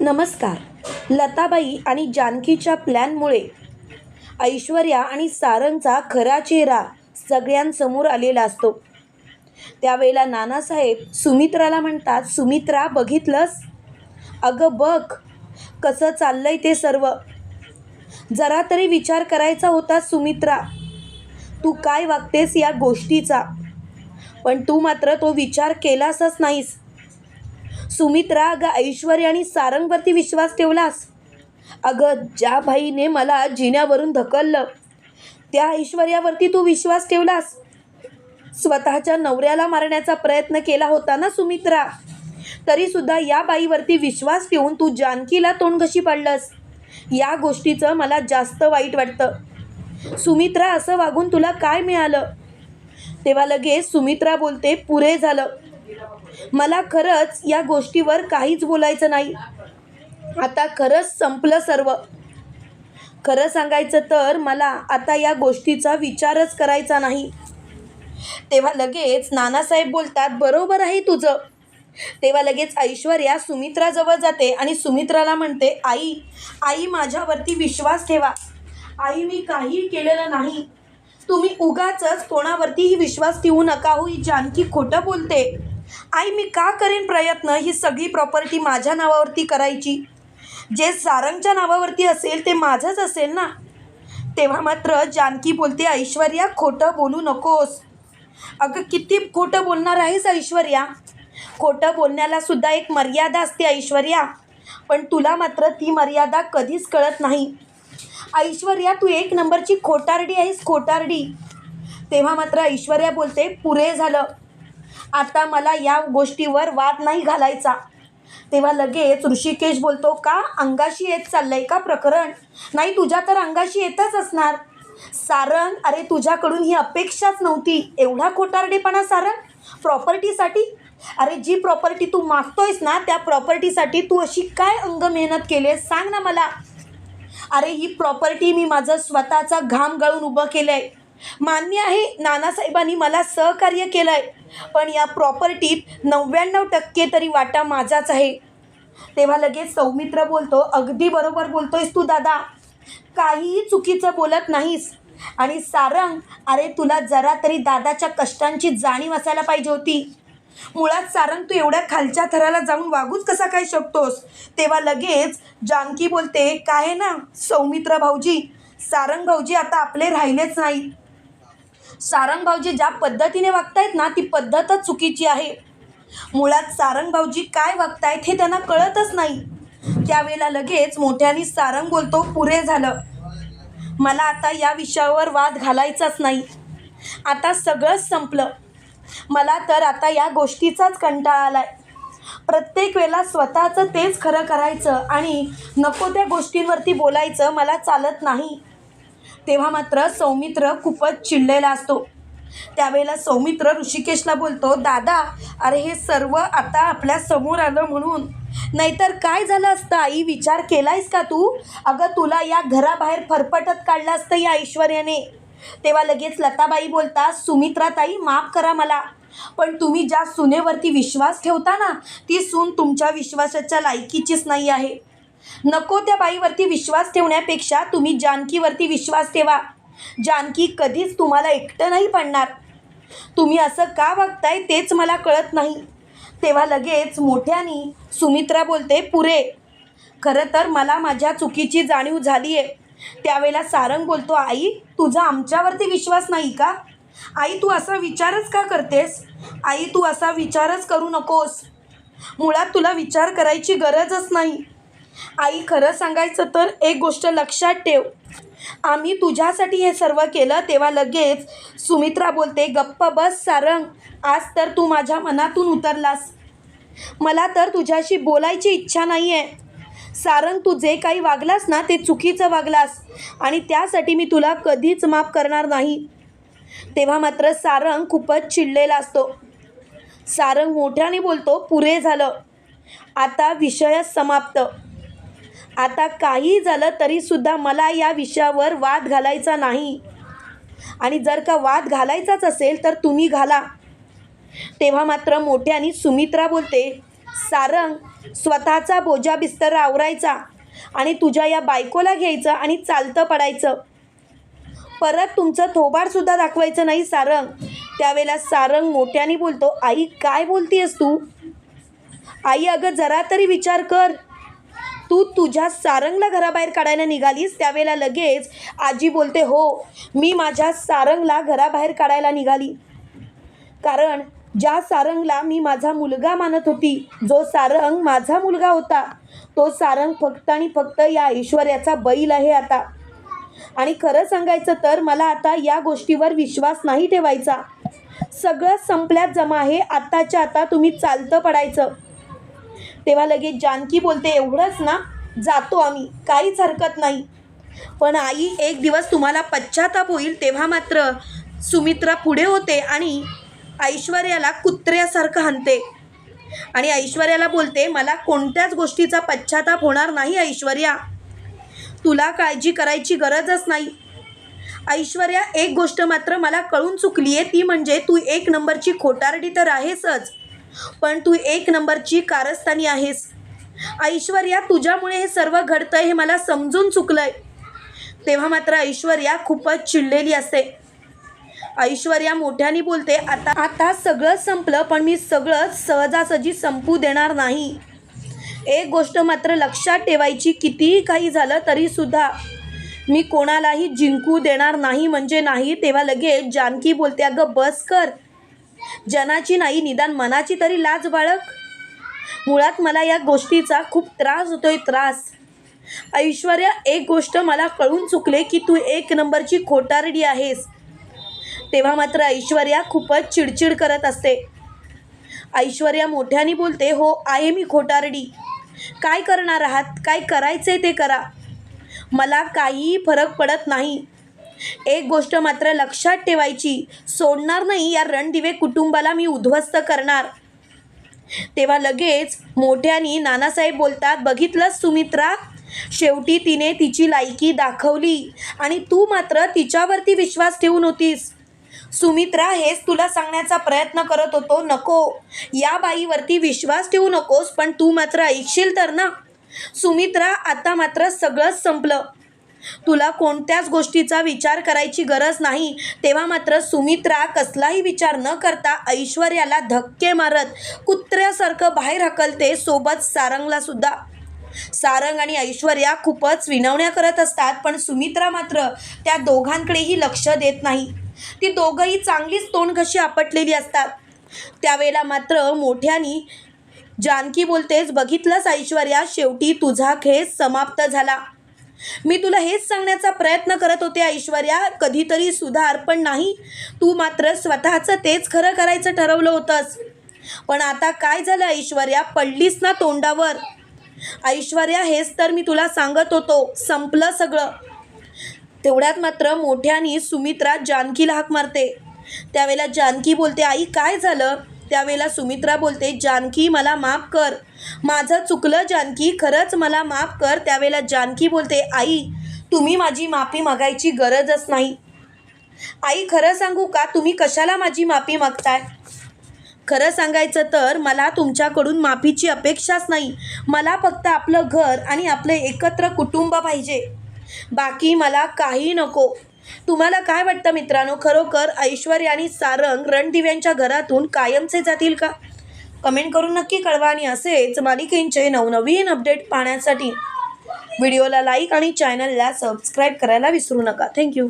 नमस्कार. लताबाई आणि जानकीच्या प्लॅनमुळे ऐश्वर्या आणि सारंगचा खरा चेहरा सगळ्यांसमोर आलेला असतो. त्यावेळेला नानासाहेब सुमित्राला म्हणतात सुमित्रा बघितलंस? अगं बघ कसं चाललंय ते सर्व. जरा तरी विचार करायचा होता सुमित्रा. तू काय वागतेस या गोष्टीचा? पण तू मात्र तो विचार केलासच नाहीस. सुमित्रा अगं ऐश्वर्या आणि सारंगवरती विश्वास ठेवलास? अगं ज्या बाईने मला जिन्यावरून ढकललं त्या ऐश्वर्यावरती तू विश्वास ठेवलास? स्वतःच्या नवऱ्याला मारण्याचा प्रयत्न केला होता ना सुमित्रा? तरीसुद्धा या बाईवरती विश्वास ठेवून तू जानकीला तोंड कशी पाडलंस. या गोष्टीचं मला जास्त वाईट वाटतं. सुमित्रा असं वागून तुला काय मिळालं? तेव्हा लगेच सुमित्रा बोलते पुरे झालं. मला खरंच या गोष्टीवर काहीच बोलायचं नाही. आता खरंच संपलं सर्व. खरं सांगायचं तर मला आता या गोष्टीचा विचारच करायचा नाही. तेव्हा लगेच नानासाहेब बोलतात बरोबर आहे तुझं. तेव्हा लगेच ऐश्वर्या सुमित्राजवळ जाते आणि सुमित्राला म्हणते आई आई माझ्यावरती विश्वास ठेवा. आई मी काही केलेलं नाही. तुम्ही उगाच कोणावरतीही विश्वास ठेवू नका. हो ही जानकी खोटं बोलते. आई मी का करेन प्रयत्न? ही सगळी प्रॉपर्टी माझ्या नावावरती करायची. जे सारंगच्या नावावरती असेल ते माझंच असेल ना? तेव्हा मात्र जानकी बोलते ऐश्वर्या खोटं बोलू नकोस. अगं किती खोटं बोलणार आहेस ऐश्वर्या? खोटं बोलण्याला सुद्धा एक मर्यादा असते ऐश्वर्या. पण तुला मात्र ती मर्यादा कधीच कळत नाही. ऐश्वर्या तू एक नंबरची खोटारडी आहेस खोटारडी. तेव्हा मात्र ऐश्वर्या बोलते पुरे झालं. आता मला या गोष्टीवर वाद नाही घालायचा. तेव्हा लगेच ऋषिकेश बोलतो का? अंगाशी येत चाललंय का प्रकरण? नाही तुझ्या तर अंगाशी येतच असणार. सारंग अरे तुझ्याकडून ही अपेक्षाच नव्हती. एवढा खोटारडेपणा सारंग? प्रॉपर्टीसाठी? अरे जी प्रॉपर्टी तू मागतोयस ना त्या प्रॉपर्टीसाठी तू अशी काय अंग मेहनत केली सांग ना मला. अरे ही प्रॉपर्टी मी माझं स्वतःचा घाम गळून उभं केलं आहे मान्य आहे नानासाहेबांनी मला सहकार्य केलं आहे पण या प्रॉपर्टीत नव्याण्णव टक्के तरी वाटा माझाच आहे. तेव्हा लगेच सौमित्र बोलतो अगदी बरोबर बोलतोयस तू दादा. काहीही चुकीचं बोलत नाहीस. आणि सारंग अरे तुला जरा तरी दादाच्या कष्टांची जाणीव असायला पाहिजे होती. मुळात सारंग तू एवढ्या खालच्या थराला जाऊन वागूच कसा काय शकतोस? तेव्हा लगेच जानकी बोलते काय आहे ना सौमित्र भाऊजी? सारंग भाऊजी आता आपले राहिलेच नाही सारंग भाऊजी ज्या पद्धतीने वागतायत ना ती पद्धतच चुकीची आहे. मुळात सारंग भाऊजी काय वागतायत हे त्यांना कळतच नाही. त्यावेळेला लगेच मोठ्याने सारंग बोलतो पुरे झालं. मला आता या विषयावर वाद घालायचाच नाही. आता सगळंच संपलं. मला तर आता या गोष्टीचाच कंटाळा आला आहे प्रत्येक वेळेला स्वतःचं तेच खरं करायचं आणि नको त्या गोष्टींवरती बोलायचं मला चालत नाही. तेव्हा मात्र सौमित्र खूपच चिडलेला असतो. त्यावेळेला सौमित्र ऋषिकेशला बोलतो दादा अरे हे सर्व आता आपल्यासमोर आलं म्हणून. नाहीतर काय झालं असतं? आई विचार केलायस का तू? अगं तुला या घराबाहेर फरफटत काढलं असतं या ऐश्वर्याने. तेव्हा लगेच लताबाई बोलता सुमित्रा ताई माफ करा मला. पण तुम्ही ज्या सुनेवरती विश्वास ठेवता ना ती सून तुमच्या विश्वासाच्या लायकीचीच नाही आहे. नको त्या बाईवरती विश्वास ठेवण्यापेक्षा तुम्ही जानकीवरती विश्वास ठेवा. जानकी कधीच तुम्हाला एकटं नाही पडणार. तुम्ही असं का वागताय तेच मला कळत नाही. तेव्हा लगेच मोठ्यानी सुमित्रा बोलते पुरे खरं तर मला माझ्या चुकीची जाणीव झाली आहे त्यावेळेला सारंग बोलतो आई तुझा आमच्यावरती विश्वास नाही का? आई तू असा विचारच का करतेस? आई तू असा विचारच करू नकोस. मुळात तुला विचार करायची गरजच नाही. आई खरं सांगायचं तर एक गोष्ट लक्षात ठेव. आम्ही तुझ्यासाठी हे सर्व केलं तेव्हा लगेच सुमित्रा बोलते गप्प बस सारंग आज तर तू माझ्या मनातून उतरलास. मला तर तुझ्याशी बोलायची इच्छा नाही आहे सारंग तू जे काही वागलास ना ते चुकीचं वागलास आणि त्यासाठी मी तुला कधीच माफ करणार नाही. तेव्हा मात्र सारंग खूपच चिडलेला असतो. सारंग मोठ्याने बोलतो पुरे झालं. आता विषयच समाप्त. आता काही झालं तरीसुद्धा मला या विषयावर वाद घालायचा नाही. आणि जर का वाद घालायचाच असेल तर तुम्ही घाला. तेव्हा मात्र मोठ्याने सुमित्रा बोलते सारंग स्वतःचा बोजा बिस्तर आवरायचा आणि तुझ्या या बायकोला घ्यायचं आणि चालतं पडायचं. परत तुमचं थोबाडसुद्धा दाखवायचं नाही सारंग. त्यावेळेला सारंग मोठ्याने बोलतो आई काय बोलतीयस तू? आई अगं जरा तरी विचार कर. तू तुझ्या सारंगला घराबाहेर काढायला निघालीस त्यावेळेला लगेच आजी बोलते हो मी माझ्या सारंगला घराबाहेर काढायला निघाली. कारण ज्या सारंगला मी माझा मुलगा मानत होती जो सारंग माझा मुलगा होता तो सारंग फक्त आणि फक्त या ऐश्वर्याचा बैल आहे आता. आणि खरं सांगायचं तर मला आता या गोष्टीवर विश्वास नाही ठेवायचा. सगळं संपल्यात जमा आहे आत्ताच्या आता तुम्ही चालतं पडायचं. तेव्हा लगेच जानकी बोलते एवढंच ना जातो आम्ही काहीच हरकत नाही. पण आई एक दिवस तुम्हाला पश्चाताप होईल तेव्हा मात्र सुमित्रा पुढे होते आणि ऐश्वर्याला कुत्र्यासारखं हाणते. आणि ऐश्वर्याला बोलते मला कोणत्याच गोष्टीचा पश्चाताप होणार नाही ऐश्वर्या. तुला काळजी करायची गरजच नाही. ऐश्वर्या एक गोष्ट मात्र मला कळून चुकली आहे ती म्हणजे तू एक नंबरची खोटारडी तर आहेसच. पण तू एक नंबरची कारस्थानी आहेस. ऐश्वर्या तुझ्यामुळे हे सर्व घडतंय हे मला समजून चुकलंय. तेव्हा मात्र ऐश्वर्या खूपच चिडलेली असते. ऐश्वर्या मोठ्याने बोलते आता आता सगळं संपलं पण मी सगळं सहजासहजी संपू देणार नाही. एक गोष्ट मात्र लक्षात ठेवायची कितीही काही झालं तरीसुद्धा मी कोणालाही जिंकू देणार नाही म्हणजे नाही तेव्हा लगेच जानकी बोलते अगं बस कर. जनाची नाही निदान मनाची तरी लाज बाळक मुळात मला या गोष्टीचा खूप त्रास होतोय त्रास. ऐश्वर्या एक गोष्ट मला कळून चुकले की तू एक नंबरची खोटारडी आहेस. तेव्हा मात्र ऐश्वर्या खूपच चिडचिड करत असते. ऐश्वर्या मोठ्याने बोलते हो आहे मी खोटारडी. काय करणार आहात? काय करायचे ते करा. मला काहीही फरक पडत नाही. एक गोष्ट मात्र लक्षात ठेवायची सोडणार नाही या रणदिवे कुटुंबाला मी उद्ध्वस्त करणार. तेव्हा लगेच मोठ्यानी नानासाहेब बोलतात बघितलंस सुमित्रा? शेवटी तिने तिची लायकी दाखवली आणि तू मात्र तिच्यावरती विश्वास ठेवून होतीस. सुमित्रा हेच तुला सांगण्याचा प्रयत्न करत होतो नको. या बाईवरती विश्वास ठेवू नकोस पण तू मात्र ऐकशील तर ना. सुमित्रा आता मात्र सगळंच संपलं. तुला कोणत्याच गोष्टीचा विचार करायची गरज नाही. तेव्हा मात्र सुमित्रा कसलाही विचार न करता ऐश्वर्याला धक्के मारत कुत्र्यासारखं बाहेर हकलते सोबत सारंगला सुद्धा. सारंग आणि ऐश्वर्या खूपच विनवण्या करत असतात पण सुमित्रा मात्र त्या दोघांकडेही लक्ष देत नाही. ती दोघंही चांगलीच तोंड कशी आपटलेली असतात. त्यावेळेला मात्र मोठ्यानी जानकी बोलतेच बघितलंच ऐश्वर्या शेवटी तुझा खेळ समाप्त झाला. मी तुला हेच सांगण्याचा प्रयत्न करत होते ऐश्वर्या. कधीतरी सुधार पण नाही. तू मात्र स्वतःचं तेच खरं करायचं ठरवलं होतंस. पण आता काय झालं ऐश्वर्या? पडलीस ना तोंडावर. ऐश्वर्या हेच तर मी तुला सांगत होतो. संपलं सगळं. तेवढ्यात मात्र मोठ्यानी सुमित्रा जानकीला हाक मारते. त्यावेळेला जानकी बोलते आई काय झालं? त्यावेळेला सुमित्रा बोलते जानकी मला माफ कर. माझं चुकलं जानकी. खरंच मला माफ कर. त्यावेळेला जानकी बोलते आई तुम्ही माझी माफी मागायची गरजच नाही. आई खरं सांगू का? तुम्ही कशाला माझी माफी मागताय? खरं सांगायचं तर मला तुमच्याकडून माफीची अपेक्षाच नाही. मला फक्त आपलं घर आणि आपलं एकत्र कुटुंब पाहिजे. बाकी मला काही नको. तुम्हाला काय वाटतं मित्रांनो? खरोखर ऐश्वर्या आणि सारंग रणदिव्यांच्या घरातून कायमचे जातील का? कमेंट करून नक्की कळवा आणि असेच मालिकेंचे नवनवीन अपडेट पाहण्यासाठी व्हिडिओला लाईक आणि चॅनलला सबस्क्राईब करायला विसरू नका. थँक्यू.